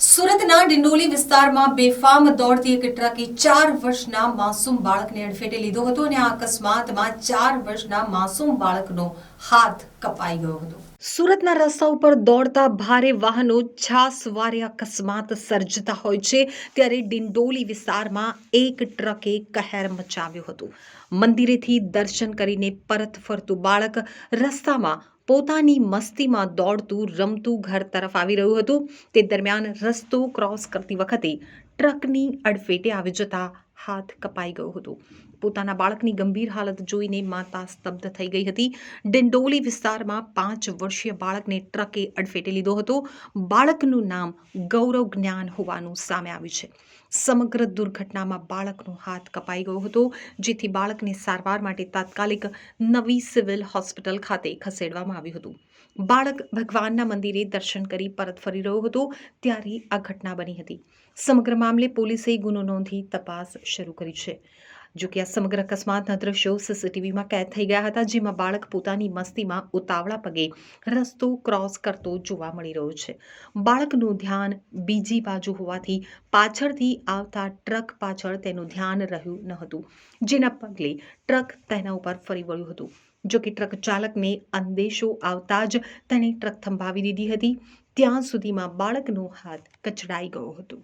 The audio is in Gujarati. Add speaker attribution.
Speaker 1: સુરતના ડિંડોલી વિસ્તારમાં બેફામ દોડતી એક ટ્રકે ચાર વર્ષના માસૂમ બાળકને અડફેટે લીધો હતો અને આ અકસ્માતમાં ચાર વર્ષના માસૂમ બાળકનો હાથ કપાઈ ગયો હતો. સુરતના રસ્તા ઉપર દોડતા ભારે વાહનો છાસવારે અકસ્માત સર્જતા હોય છે, ત્યારે ડિંડોલી વિસ્તારમાં એક ટ્રકે કહેર મચાવ્યું હતું. મંદિરેથી દર્શન કરીને પરત ફરતું બાળક રસ્તામાં પોતાની મસ્તીમાં દોડતું, રમતું ઘર તરફ આવી રહ્યું હતું. તે દરમિયાન રસ્તો ક્રોસ કરતી વખતે ટ્રકની અડફેટે આવી જતા હાથ કપાઈ ગયો હતો. પોતાના બાળકની ગંભીર હાલત જોઈને માતા સ્તબ્ધ થઈ ગઈ હતી. ડિંડોલી વિસ્તારમાં પાંચ વર્ષીય બાળકને ટ્રકે અડફેટે લીધો હતો. બાળકનું નામ ગૌરવ જ્ઞાન હોવાનું સામે આવ્યું છે. સમગ્ર દુર્ઘટનામાં બાળકનો હાથ કપાઈ ગયો હતો, જેથી બાળકને સારવાર માટે તાત્કાલિક નવી સિવિલ હોસ્પિટલ ખાતે ખસેડવામાં આવ્યું હતું. બાળક ભગવાનના મંદિરે દર્શન કરી પરત ફરી રહ્યો હતો, ત્યારે આ ઘટના બની હતી. સમગ્ર મામલે પોલીસે ગુનો નોંધી તપાસ શરૂ કરી છે. જો કે આ સમગ્ર અકસ્માતના દ્રશ્યો સીસીટીવીમાં કેદ થઈ ગયા હતા, જેમાં બાળક પોતાની મસ્તીમાં ઉતાવળા પગે રસ્તો ક્રોસ કરતો જોવા મળી રહ્યો છે. બાળકનું ધ્યાન બીજી બાજુ હોવાથી પાછળથી આવતા ટ્રક પાછળ તેનું ધ્યાન રહ્યું ન હતું, જેના પગલે ટ્રક તેના ઉપર ફરી વળ્યું હતું. જો કે ટ્રક ચાલકને અંદેશો આવતા જ તેણે ટ્રક થંભાવી દીધી હતી. ત્યાં સુધીમાં બાળકનો હાથ કચડાઈ ગયો હતો.